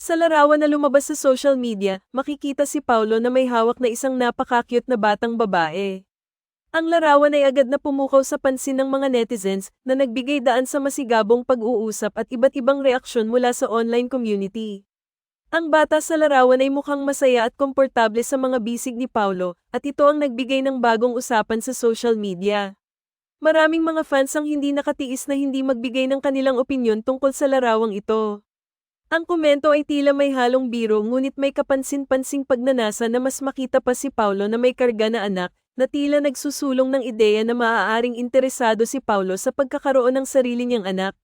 Sa larawan na lumabas sa social media, makikita si Paulo na may hawak na isang napaka-cute na batang babae. Ang larawan ay agad na pumukaw sa pansin ng mga netizens na nagbigay daan sa masigabong pag-uusap at iba't ibang reaksyon mula sa online community. Ang bata sa larawan ay mukhang masaya at komportable sa mga bisig ni Paulo at ito ang nagbigay ng bagong usapan sa social media. Maraming mga fans ang hindi nakatiis na hindi magbigay ng kanilang opinyon tungkol sa larawang ito. Ang komento ay tila may halong biro ngunit may kapansin-pansing pagnanasa na mas makita pa si Paulo na may karga na anak, na tila nagsusulong ng ideya na maaaring interesado si Paulo sa pagkakaroon ng sarili niyang anak.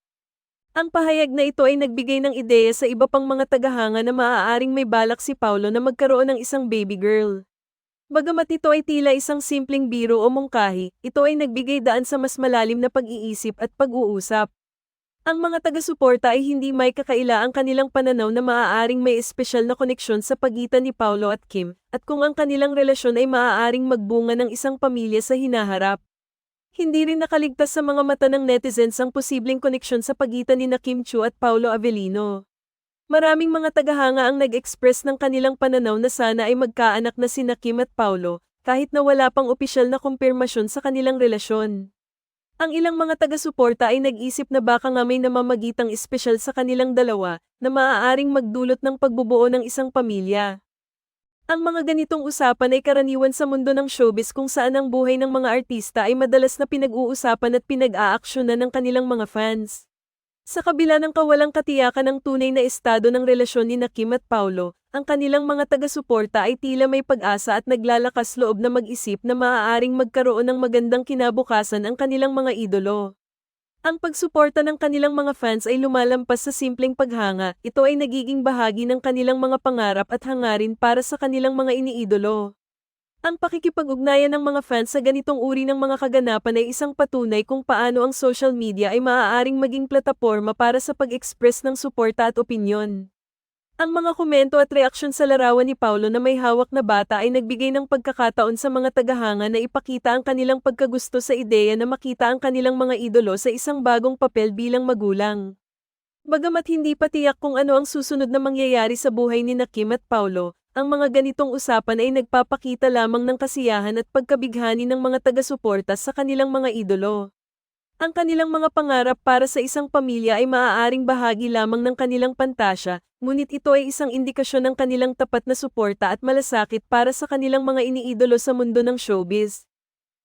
Ang pahayag na ito ay nagbigay ng ideya sa iba pang mga tagahanga na maaaring may balak si Paulo na magkaroon ng isang baby girl. Bagamat ito ay tila isang simpleng biro o mungkahi, ito ay nagbigay daan sa mas malalim na pag-iisip at pag-uusap. Ang mga taga-suporta ay hindi may kakaila ang kanilang pananaw na maaaring may espesyal na koneksyon sa pagitan ni Paulo at Kim, at kung ang kanilang relasyon ay maaaring magbunga ng isang pamilya sa hinaharap. Hindi rin nakaligtas sa mga mata ng netizens ang posibleng koneksyon sa pagitan ni na Kim Chu at Paulo Avellino. Maraming mga tagahanga ang nag-express ng kanilang pananaw na sana ay magkaanak na sina Kim at Paulo, kahit na wala pang opisyal na kumpirmasyon sa kanilang relasyon. Ang ilang mga taga-suporta ay nag-isip na baka nga may namamagitang espesyal sa kanilang dalawa na maaaring magdulot ng pagbubuo ng isang pamilya. Ang mga ganitong usapan ay karaniwan sa mundo ng showbiz kung saan ang buhay ng mga artista ay madalas na pinag-uusapan at pinag-aaksyonan ng kanilang mga fans. Sa kabila ng kawalang katiyakan ng tunay na estado ng relasyon ni Kim at Paulo, ang kanilang mga taga-suporta ay tila may pag-asa at naglalakas loob na mag-isip na maaaring magkaroon ng magandang kinabukasan ang kanilang mga idolo. Ang pagsuporta ng kanilang mga fans ay lumalampas sa simpleng paghanga, ito ay nagiging bahagi ng kanilang mga pangarap at hangarin para sa kanilang mga iniidolo. Ang pakikipag-ugnayan ng mga fans sa ganitong uri ng mga kaganapan ay isang patunay kung paano ang social media ay maaaring maging plataporma para sa pag-express ng suporta at opinyon. Ang mga komento at reaksyon sa larawan ni Paulo na may hawak na bata ay nagbigay ng pagkakataon sa mga tagahanga na ipakita ang kanilang pagkagusto sa ideya na makita ang kanilang mga idolo sa isang bagong papel bilang magulang. Bagamat hindi pa tiyak kung ano ang susunod na mangyayari sa buhay ni Kim at Paulo, ang mga ganitong usapan ay nagpapakita lamang ng kasiyahan at pagkabighani ng mga taga-suporta sa kanilang mga idolo. Ang kanilang mga pangarap para sa isang pamilya ay maaaring bahagi lamang ng kanilang pantasya, ngunit ito ay isang indikasyon ng kanilang tapat na suporta at malasakit para sa kanilang mga iniidolo sa mundo ng showbiz.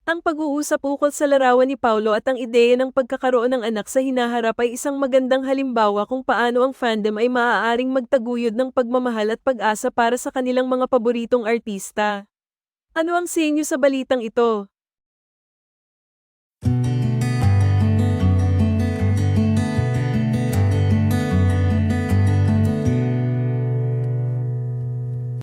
Ang pag-uusap ukol sa larawan ni Paulo at ang ideya ng pagkakaroon ng anak sa hinaharap ay isang magandang halimbawa kung paano ang fandom ay maaaring magtaguyod ng pagmamahal at pag-asa para sa kanilang mga paboritong artista. Ano ang sinyo sa balitang ito?